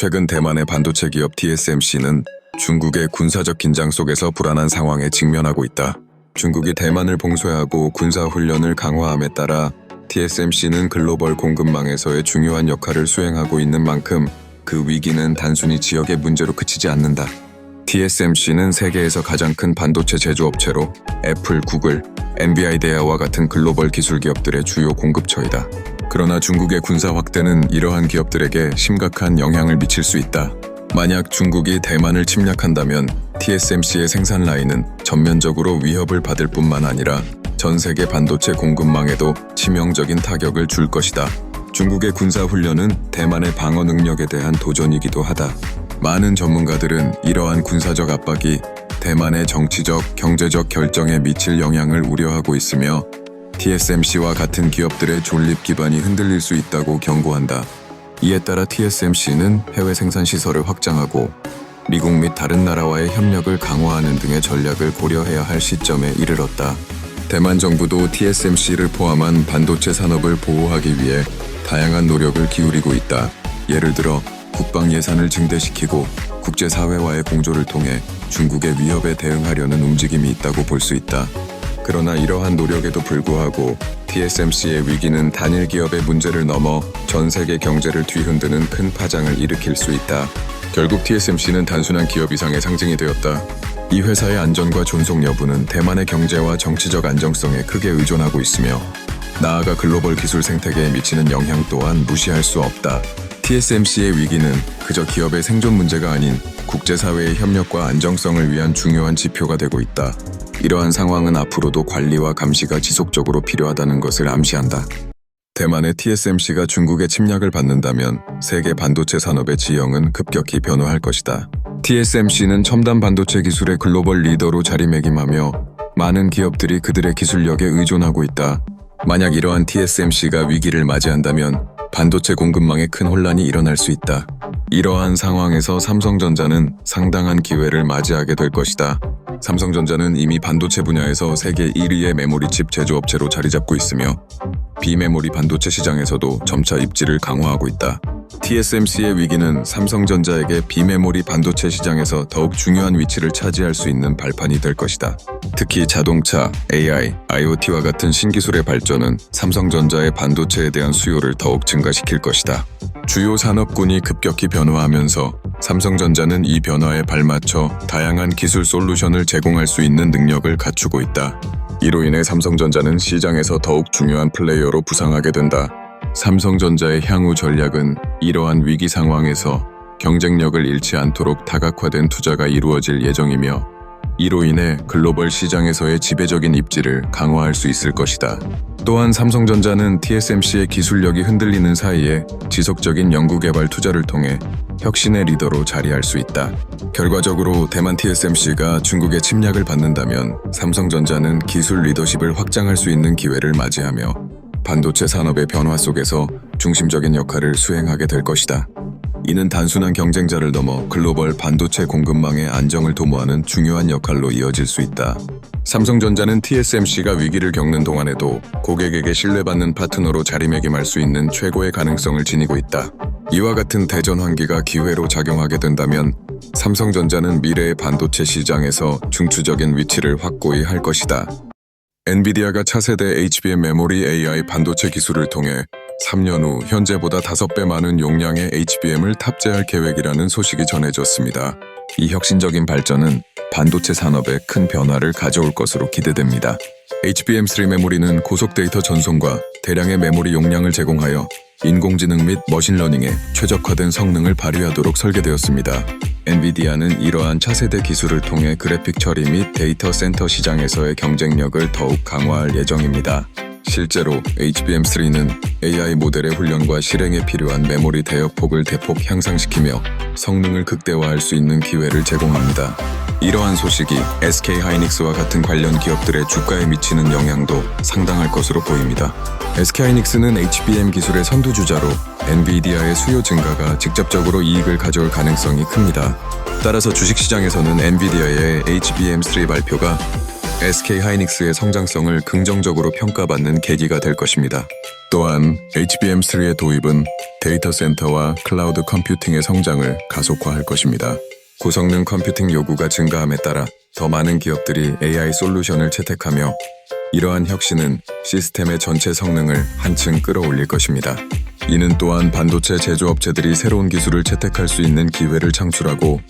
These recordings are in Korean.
최근 대만의 반도체 기업 TSMC는 중국의 군사적 긴장 속에서 불안한 상황에 직면하고 있다. 중국이 대만을 봉쇄하고 군사 훈련을 강화함에 따라 TSMC는 글로벌 공급망에서의 중요한 역할을 수행하고 있는 만큼 그 위기는 단순히 지역의 문제로 그치지 않는다. TSMC는 세계에서 가장 큰 반도체 제조업체로 애플, 구글, 엔비아이데아와 같은 글로벌 기술 기업들의 주요 공급처이다. 그러나 중국의 군사 확대는 이러한 기업들에게 심각한 영향을 미칠 수 있다. 만약 중국이 대만을 침략한다면 TSMC의 생산 라인은 전면적으로 위협을 받을 뿐만 아니라 전 세계 반도체 공급망에도 치명적인 타격을 줄 것이다. 중국의 군사 훈련은 대만의 방어 능력에 대한 도전이기도 하다. 많은 전문가들은 이러한 군사적 압박이 대만의 정치적, 경제적 결정에 미칠 영향을 우려하고 있으며 TSMC와 같은 기업들의 존립 기반이 흔들릴 수 있다고 경고한다. 이에 따라 TSMC는 해외 생산 시설을 확장하고 미국 및 다른 나라와의 협력을 강화하는 등의 전략을 고려해야 할 시점에 이르렀다. 대만 정부도 TSMC를 포함한 반도체 산업을 보호하기 위해 다양한 노력을 기울이고 있다. 예를 들어 국방 예산을 증대시키고 국제사회와의 공조를 통해 중국의 위협에 대응하려는 움직임이 있다고 볼 수 있다. 그러나 이러한 노력에도 불구하고 TSMC의 위기는 단일 기업의 문제를 넘어 전 세계 경제를 뒤흔드는 큰 파장을 일으킬 수 있다. 결국 TSMC는 단순한 기업 이상의 상징이 되었다. 이 회사의 안전과 존속 여부는 대만의 경제와 정치적 안정성에 크게 의존하고 있으며 나아가 글로벌 기술 생태계에 미치는 영향 또한 무시할 수 없다. TSMC의 위기는 그저 기업의 생존 문제가 아닌 국제사회의 협력과 안정성을 위한 중요한 지표가 되고 있다. 이러한 상황은 앞으로도 관리와 감시가 지속적으로 필요하다는 것을 암시한다. 대만의 TSMC가 중국의 침략을 받는다면 세계 반도체 산업의 지형은 급격히 변화할 것이다. TSMC는 첨단 반도체 기술의 글로벌 리더로 자리매김하며 많은 기업들이 그들의 기술력에 의존하고 있다. 만약 이러한 TSMC가 위기를 맞이한다면 반도체 공급망에 큰 혼란이 일어날 수 있다. 이러한 상황에서 삼성전자는 상당한 기회를 맞이하게 될 것이다. 삼성전자는 이미 반도체 분야에서 세계 1위의 메모리 칩 제조업체로 자리 잡고 있으며 비메모리 반도체 시장에서도 점차 입지를 강화하고 있다. TSMC의 위기는 삼성전자에게 비메모리 반도체 시장에서 더욱 중요한 위치를 차지할 수 있는 발판이 될 것이다. 특히 자동차, AI, IoT와 같은 신기술의 발전은 삼성전자의 반도체에 대한 수요를 더욱 증가시킬 것이다. 주요 산업군이 급격히 변화하면서 삼성전자는 이 변화에 발맞춰 다양한 기술 솔루션을 제공할 수 있는 능력을 갖추고 있다. 이로 인해 삼성전자는 시장에서 더욱 중요한 플레이어로 부상하게 된다. 삼성전자의 향후 전략은 이러한 위기 상황에서 경쟁력을 잃지 않도록 다각화된 투자가 이루어질 예정이며 이로 인해 글로벌 시장에서의 지배적인 입지를 강화할 수 있을 것이다. 또한 삼성전자는 TSMC의 기술력이 흔들리는 사이에 지속적인 연구개발 투자를 통해 혁신의 리더로 자리할 수 있다. 결과적으로 대만 TSMC가 중국의 침략을 받는다면 삼성전자는 기술 리더십을 확장할 수 있는 기회를 맞이하며 반도체 산업의 변화 속에서 중심적인 역할을 수행하게 될 것이다. 이는 단순한 경쟁자를 넘어 글로벌 반도체 공급망의 안정을 도모하는 중요한 역할로 이어질 수 있다. 삼성전자는 TSMC가 위기를 겪는 동안에도 고객에게 신뢰받는 파트너로 자리매김할 수 있는 최고의 가능성을 지니고 있다. 이와 같은 대전 환기가 기회로 작용하게 된다면 삼성전자는 미래의 반도체 시장에서 중추적인 위치를 확고히 할 것이다. 엔비디아가 차세대 HBM 메모리 AI 반도체 기술을 통해 3년 후 현재보다 5배 많은 용량의 HBM을 탑재할 계획이라는 소식이 전해졌습니다. 이 혁신적인 발전은 반도체 산업에 큰 변화를 가져올 것으로 기대됩니다. HBM3 메모리는 고속 데이터 전송과 대량의 메모리 용량을 제공하여 인공지능 및 머신러닝에 최적화된 성능을 발휘하도록 설계되었습니다. 엔비디아는 이러한 차세대 기술을 통해 그래픽 처리 및 데이터 센터 시장에서의 경쟁력을 더욱 강화할 예정입니다. 실제로 HBM3는 AI 모델의 훈련과 실행에 필요한 메모리 대역폭을 대폭 향상시키며 성능을 극대화할 수 있는 기회를 제공합니다. 이러한 소식이 SK 하이닉스와 같은 관련 기업들의 주가에 미치는 영향도 상당할 것으로 보입니다. SK 하이닉스는 HBM 기술의 선두주자로 엔비디아의 수요 증가가 직접적으로 이익을 가져올 가능성이 큽니다. 따라서 주식시장에서는 엔비디아의 HBM3 발표가 SK 하이닉스의 성장성을 긍정적으로 평가받는 계기가 될 것입니다. 또한 HBM3의 도입은 데이터 센터와 클라우드 컴퓨팅의 성장을 가속화할 것입니다. 고성능 컴퓨팅 요구가 증가함에 따라 더 많은 기업들이 AI 솔루션을 채택하며 이러한 혁신은 시스템의 전체 성능을 한층 끌어올릴 것입니다. 이는 또한 반도체 제조업체들이 새로운 기술을 채택할 수 있는 기회를 창출하고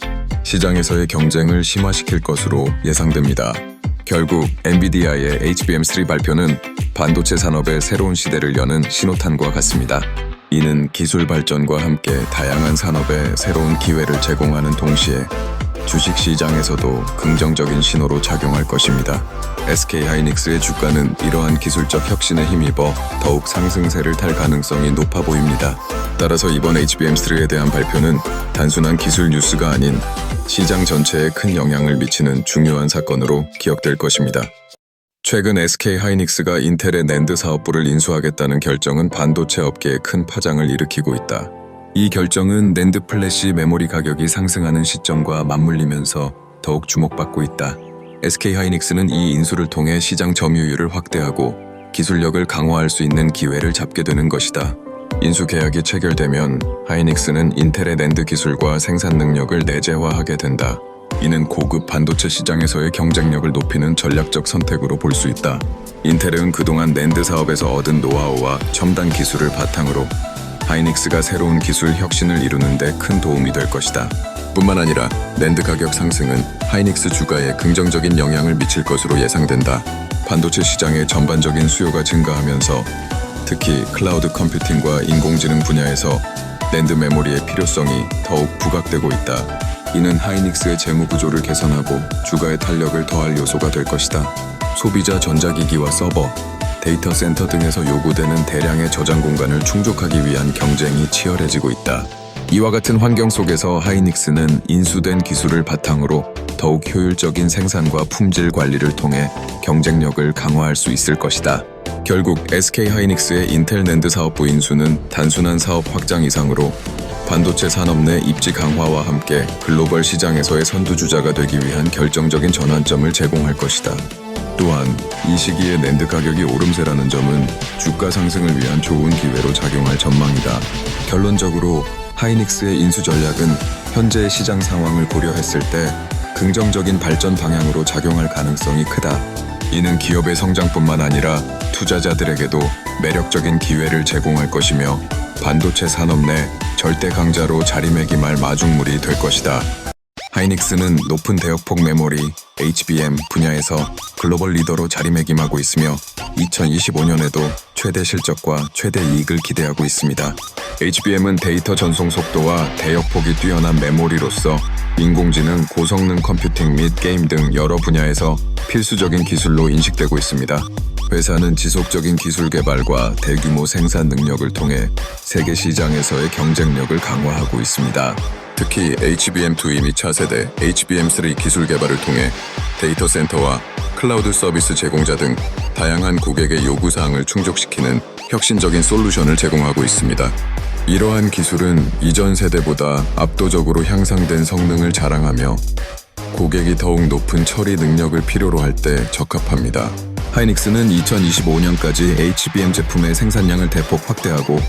시장에서의 경쟁을 심화시킬 것으로 예상됩니다. 결국 엔비디아의 HBM3 발표는 반도체 산업의 새로운 시대를 여는 신호탄과 같습니다. 이는 기술 발전과 함께 다양한 산업에 새로운 기회를 제공하는 동시에 주식 시장에서도 긍정적인 신호로 작용할 것입니다. SK 하이닉스의 주가는 이러한 기술적 혁신에 힘입어 더욱 상승세를 탈 가능성이 높아 보입니다. 따라서 이번 HBM3에 대한 발표는 단순한 기술 뉴스가 아닌 시장 전체에 큰 영향을 미치는 중요한 사건으로 기억될 것입니다. 최근 SK 하이닉스가 인텔의 낸드 사업부를 인수하겠다는 결정은 반도체 업계에 큰 파장을 일으키고 있다. 이 결정은 낸드 플래시 메모리 가격이 상승하는 시점과 맞물리면서 더욱 주목받고 있다. SK 하이닉스는 이 인수를 통해 시장 점유율을 확대하고 기술력을 강화할 수 있는 기회를 잡게 되는 것이다. 인수 계약이 체결되면 하이닉스는 인텔의 낸드 기술과 생산 능력을 내재화하게 된다. 이는 고급 반도체 시장에서의 경쟁력을 높이는 전략적 선택으로 볼 수 있다. 인텔은 그동안 낸드 사업에서 얻은 노하우와 첨단 기술을 바탕으로 하이닉스가 새로운 기술 혁신을 이루는데 큰 도움이 될 것이다. 뿐만 아니라 낸드 가격 상승은 하이닉스 주가에 긍정적인 영향을 미칠 것으로 예상된다. 반도체 시장의 전반적인 수요가 증가하면서 특히 클라우드 컴퓨팅과 인공지능 분야에서 낸드 메모리의 필요성이 더욱 부각되고 있다. 이는 하이닉스의 재무 구조를 개선하고 주가의 탄력을 더할 요소가 될 것이다. 소비자 전자기기와 서버, 데이터 센터 등에서 요구되는 대량의 저장 공간을 충족하기 위한 경쟁이 치열해지고 있다. 이와 같은 환경 속에서 하이닉스는 인수된 기술을 바탕으로 더욱 효율적인 생산과 품질 관리를 통해 경쟁력을 강화할 수 있을 것이다. 결국 SK 하이닉스의 인텔 낸드 사업부 인수는 단순한 사업 확장 이상으로 반도체 산업 내 입지 강화와 함께 글로벌 시장에서의 선두주자가 되기 위한 결정적인 전환점을 제공할 것이다. 또한 이 시기에 낸드 가격이 오름세라는 점은 주가 상승을 위한 좋은 기회로 작용할 전망이다. 결론적으로 하이닉스의 인수 전략은 현재의 시장 상황을 고려했을 때 긍정적인 발전 방향으로 작용할 가능성이 크다. 이는 기업의 성장뿐만 아니라 투자자들에게도 매력적인 기회를 제공할 것이며 반도체 산업 내 절대 강자로 자리매김할 마중물이 될 것이다. 하이닉스는 높은 대역폭 메모리 HBM 분야에서 글로벌 리더로 자리매김하고 있으며 2025년에도 최대 실적과 최대 이익을 기대하고 있습니다. HBM은 데이터 전송 속도와 대역폭이 뛰어난 메모리로서 인공지능, 고성능 컴퓨팅 및 게임 등 여러 분야에서 필수적인 기술로 인식되고 있습니다. 회사는 지속적인 기술 개발과 대규모 생산 능력을 통해 세계 시장에서의 경쟁력을 강화하고 있습니다. 특히 HBM2 및 차세대 HBM3 기술 개발을 통해 데이터 센터와 클라우드 서비스 제공자 등 다양한 고객의 요구 사항을 충족시키는 혁신적인 솔루션을 제공하고 있습니다. 이러한 기술은 이전 세대보다 압도적으로 향상된 성능을 자랑하며 고객이 더욱 높은 처리 능력을 필요로 할 때 적합합니다. 하이닉스는 2025년까지 HBM 제품의 생산량을 대폭 확대하고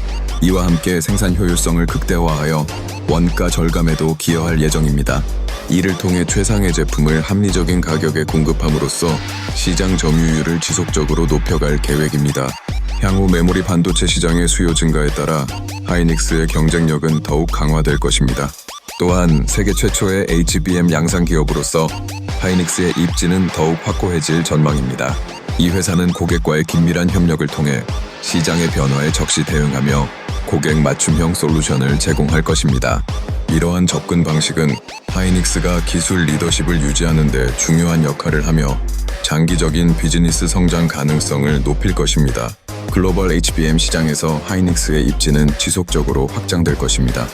이와 함께 생산 효율성을 극대화하여 원가 절감에도 기여할 예정입니다. 이를 통해 최상의 제품을 합리적인 가격에 공급함으로써 시장 점유율을 지속적으로 높여갈 계획입니다. 향후 메모리 반도체 시장의 수요 증가에 따라 하이닉스의 경쟁력은 더욱 강화될 것입니다. 또한 세계 최초의 HBM 양산 기업으로서 하이닉스의 입지는 더욱 확고해질 전망입니다. 이 회사는 고객과의 긴밀한 협력을 통해 시장의 변화에 적시 대응하며 고객 맞춤형 솔루션을 제공할 것입니다. 이러한 접근 방식은 하이닉스가 기술 리더십을 유지하는 데 중요한 역할을 하며 장기적인 비즈니스 성장 가능성을 높일 것입니다. 글로벌 HBM 시장에서 하이닉스의 입지는 지속적으로 확장될 것입니다.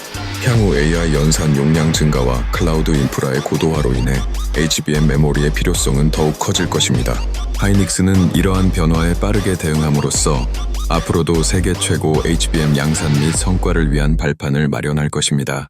향후 AI 연산 용량 증가와 클라우드 인프라의 고도화로 인해 HBM 메모리의 필요성은 더욱 커질 것입니다. 하이닉스는 이러한 변화에 빠르게 대응함으로써 앞으로도 세계 최고 HBM 양산 및 성과를 위한 발판을 마련할 것입니다.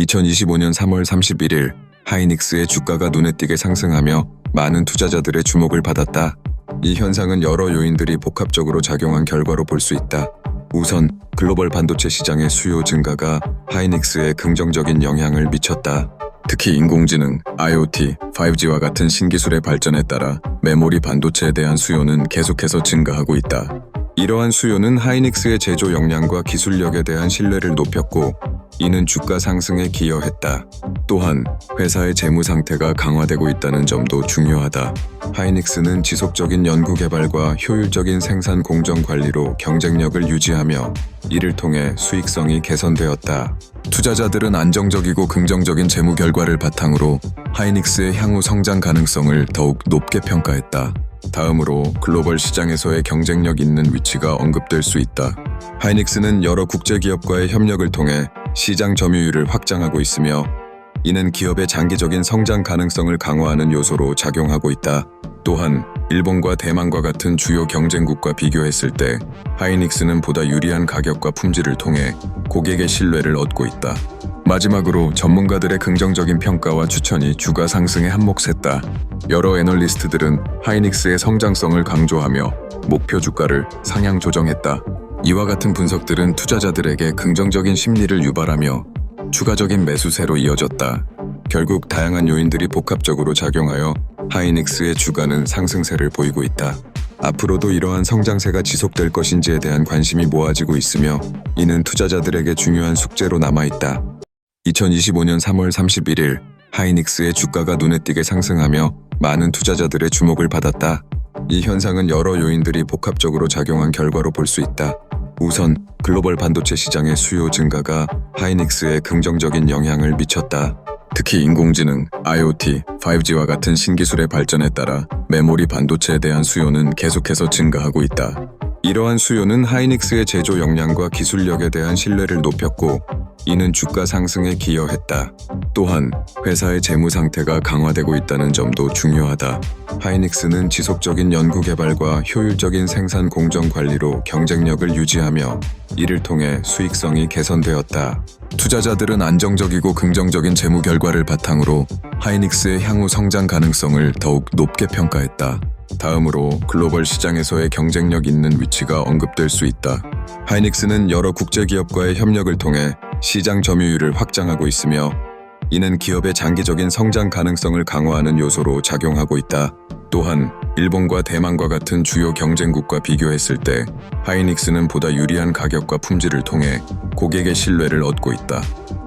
2025년 3월 31일 하이닉스의 주가가 눈에 띄게 상승하며 많은 투자자들의 주목을 받았다. 이 현상은 여러 요인들이 복합적으로 작용한 결과로 볼 수 있다. 우선 글로벌 반도체 시장의 수요 증가가 하이닉스에 긍정적인 영향을 미쳤다. 특히 인공지능, IoT, 5G와 같은 신기술의 발전에 따라 메모리 반도체에 대한 수요는 계속해서 증가하고 있다. 이러한 수요는 하이닉스의 제조 역량과 기술력에 대한 신뢰를 높였고 이는 주가 상승에 기여했다. 또한 회사의 재무 상태가 강화되고 있다는 점도 중요하다. 하이닉스는 지속적인 연구 개발과 효율적인 생산 공정 관리로 경쟁력을 유지하며 이를 통해 수익성이 개선되었다. 투자자들은 안정적이고 긍정적인 재무 결과를 바탕으로 하이닉스의 향후 성장 가능성을 더욱 높게 평가했다. 다음으로 글로벌 시장에서의 경쟁력 있는 위치가 언급될 수 있다. 하이닉스는 여러 국제 기업과의 협력을 통해 시장 점유율을 확장하고 있으며 이는 기업의 장기적인 성장 가능성을 강화하는 요소로 작용하고 있다. 또한 일본과 대만과 같은 주요 경쟁국과 비교했을 때 하이닉스는 보다 유리한 가격과 품질을 통해 고객의 신뢰를 얻고 있다. 마지막으로 전문가들의 긍정적인 평가와 추천이 주가 상승에 한몫했다. 여러 애널리스트들은 하이닉스의 성장성을 강조하며 목표 주가를 상향 조정했다. 이와 같은 분석들은 투자자들에게 긍정적인 심리를 유발하며 추가적인 매수세로 이어졌다. 결국 다양한 요인들이 복합적으로 작용하여 하이닉스의 주가는 상승세를 보이고 있다. 앞으로도 이러한 성장세가 지속될 것인지에 대한 관심이 모아지고 있으며 이는 투자자들에게 중요한 숙제로 남아있다. 2025년 3월 31일 하이닉스의 주가가 눈에 띄게 상승하며 많은 투자자들의 주목을 받았다. 이 현상은 여러 요인들이 복합적으로 작용한 결과로 볼 수 있다. 우선 글로벌 반도체 시장의 수요 증가가 하이닉스에 긍정적인 영향을 미쳤다. 특히 인공지능, IoT, 5G와 같은 신기술의 발전에 따라 메모리 반도체에 대한 수요는 계속해서 증가하고 있다. 이러한 수요는 하이닉스의 제조 역량과 기술력에 대한 신뢰를 높였고 이는 주가 상승에 기여했다. 또한 회사의 재무 상태가 강화되고 있다는 점도 중요하다. 하이닉스는 지속적인 연구 개발과 효율적인 생산 공정 관리로 경쟁력을 유지하며 이를 통해 수익성이 개선되었다. 투자자들은 안정적이고 긍정적인 재무 결과를 바탕으로 하이닉스의 향후 성장 가능성을 더욱 높게 평가했다. 다음으로 글로벌 시장에서의 경쟁력 있는 위치가 언급될 수 있다. 하이닉스는 여러 국제 기업과의 협력을 통해 시장 점유율을 확장하고 있으며 이는 기업의 장기적인 성장 가능성을 강화하는 요소로 작용하고 있다. 또한 일본과 대만과 같은 주요 경쟁국과 비교했을 때 하이닉스는 보다 유리한 가격과 품질을 통해 고객의 신뢰를 얻고 있다.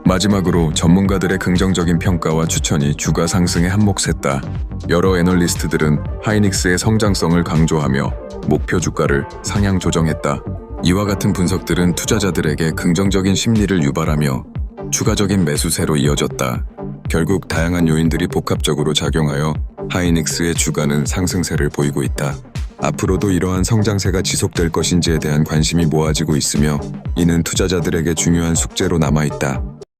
마지막으로 전문가들의 긍정적인 평가와 추천이 주가 상승에 한몫했다. 여러 애널리스트들은 하이닉스의 성장성을 강조하며 목표 주가를 상향 조정했다. 이와 같은 분석들은 투자자들에게 긍정적인 심리를 유발하며 추가적인 매수세로 이어졌다. 결국 다양한 요인들이 복합적으로 작용하여 하이닉스의 주가는 상승세를 보이고 있다. 앞으로도 이러한 성장세가 지속될 것인지에 대한 관심이 모아지고 있으며 이는 투자자들에게 중요한 숙제로 남아있다.